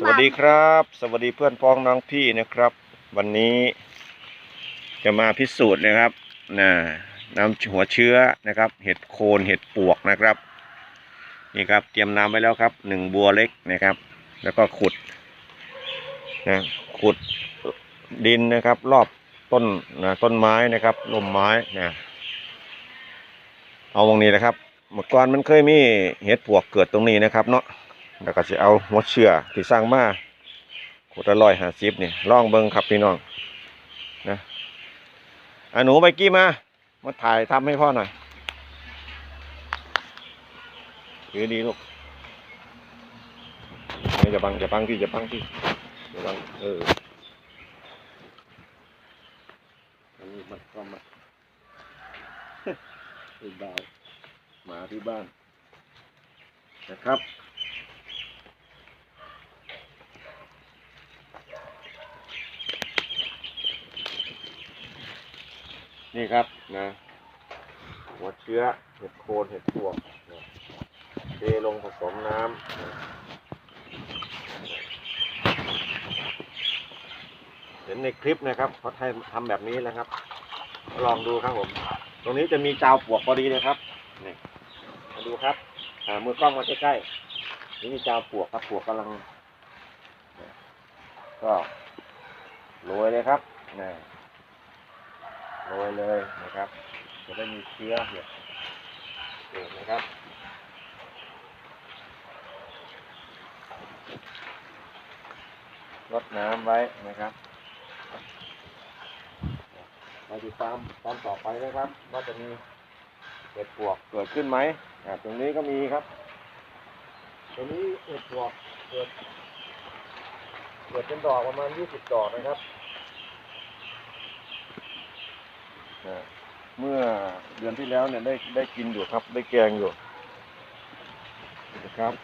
สวัสดีครับ สวัสดีเพื่อนพ้องน้องพี่นะครับ วันนี้จะมาพิสูจน์นะครับนะน้ำหัวเชื้อนะครับ เห็ดโคนเห็ดปวกนะครับนี่ครับเตรียมน้ำไว้แล้วครับหนึ่งบัวเล็กนะครับ แล้วก็ขุดนะขุดดินนะครับ รอบต้นนะต้นไม้นะครับลมไม้นะเอาตรงนี้นะครับเมื่อก่อนมันเคยมีเห็ดปวกเกิดตรงนี้นะครับเนาะ แล้วก็จะเอาหัวเชื่อที่สร้างมาขุดละร้อยหาสิบนี่ลองเบิ้งครับพี่น้องนะอะหนูไปกี้มามาถ่ายทำให้พ่อหน่อยถือดีลูกนี่จะบังจะบังที่จะบังที่จะบังเอออันนี้มันก็มาเป็นดาวหมาที่บ้านนะครับ นี่ครับนะหัวเชื้อเห็ดโคนเห็ดพวกเทลงผสมน้ำเห็นในคลิปนะครับเขาให้ทำแบบนี้แหละครับ ลองดูครับผม ตรงนี้จะมีจาวปวกพอดีเลยครับนี่มาดูครับอ่ามือกล้องมาใกล้ๆนี่มีจาวปวกครับปวกกำลัง ก็โรยเลยครับนะโรยเลยนะครับ จะได้มีเชื้อเห็ดเกิดนะครับรดน้ำไว้นะครับมาติดตามตอนต่อไปนะครับ ว่าจะมีเห็ดปวกเกิดขึ้นไหมตรงนี้ก็มีครับ ตรงนี้เห็ดปวกเกิดเกิดเป็นดอกประมาณยี่สิบดอกนะครับ นะ เมื่อเดือนที่แล้วเนี่ยได้ได้กินอยู่ครับ ได้แกงอยู่นะครับ